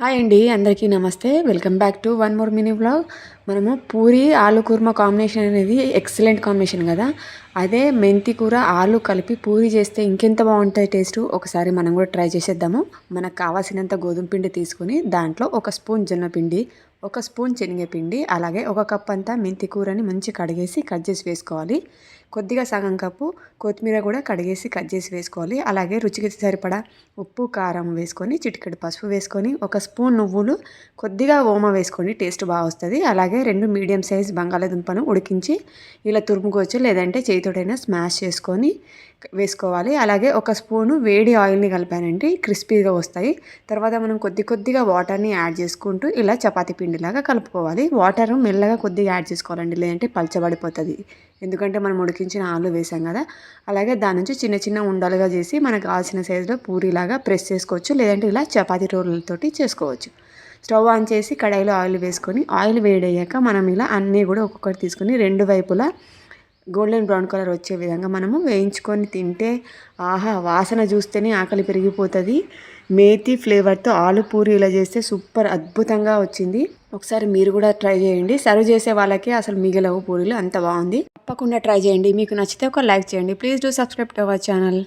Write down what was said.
Hi అండి అందరికీ నమస్తే. Welcome back to one more mini vlog. మనము పూరి ఆలు కూర్మ కాంబినేషన్ అనేది ఎక్సలెంట్ కాంబినేషన్ కదా. అదే మెంతి కూర ఆలు కలిపి పూరి చేస్తే ఇంకెంత బాగుంటుంది టేస్ట్ ఒకసారి మనం కూడా ట్రై చేసేద్దాము. మనకు కావాల్సినంత గోధుమ పిండి తీసుకొని దాంట్లో ఒక స్పూన్ జొన్న పిండి ఒక స్పూన్ శనగపిండి అలాగే ఒక కప్ అంతా మెంతి కూరని మంచి కడిగేసి కట్ చేసి వేసుకోవాలి. కొద్దిగా సగం కప్పు కొత్తిమీర కూడా కడిగేసి కట్ చేసి వేసుకోవాలి. అలాగే రుచికి సరిపడా ఉప్పు కారం వేసుకొని చిటికెడు పసుపు వేసుకొని ఒక స్పూన్ నువ్వులు కొద్దిగా ఓమ వేసుకొని టేస్ట్ బాగా వస్తుంది. అలాగే రెండు మీడియం సైజ్ బంగాళాదుంపను ఉడికించి ఇలా తురుముకోవచ్చు లేదంటే చేతితోటైనా స్మాష్ చేసుకొని వేసుకోవాలి. అలాగే ఒక స్పూను వేడి ఆయిల్ని కలిపానండి. క్రిస్పీగా వస్తాయి. తర్వాత మనం కొద్ది కొద్దిగా వాటర్ని యాడ్ చేసుకుంటూ ఇలా చపాతీ పిండిలాగా కలుపుకోవాలి. వాటర్ మెల్లగా కొద్దిగా యాడ్ చేసుకోవాలండి. లేదంటే పలచబడిపోతుంది. ఎందుకంటే మనం ఉడికించిన ఆలు వేసాం కదా. అలాగే దాని నుంచి చిన్న చిన్న ఉండలుగా చేసి మనకు కావాల్సిన సైజులో పూరిలాగా ప్రెస్ చేసుకోవచ్చు. లేదంటే ఇలా చపాతీ రోలతోటి చేసుకోవచ్చు. స్టవ్ ఆన్ చేసి కడాయిలో ఆయిల్ వేసుకొని ఆయిల్ వేడయ్యాక మనం ఇలా అన్నీ కూడా ఒక్కొక్కటి తీసుకొని రెండు వైపులా గోల్డెన్ బ్రౌన్ కలర్ వచ్చే విధంగా మనము వేయించుకొని తింటే ఆహా వాసన చూస్తేనే ఆకలి పెరిగిపోతుంది. మేతి ఫ్లేవర్తో ఆలు పూరి ఇలా చేస్తే సూపర్ అద్భుతంగా వచ్చింది. ఒకసారి మీరు కూడా ట్రై చేయండి. సర్వ్ చేసే వాళ్ళకి అసలు మిగిలవు పూరీలు అంత బాగుంది. తప్పకుండా ట్రై చేయండి. మీకు నచ్చితే ఒక లైక్ చేయండి. Please do subscribe to our channel.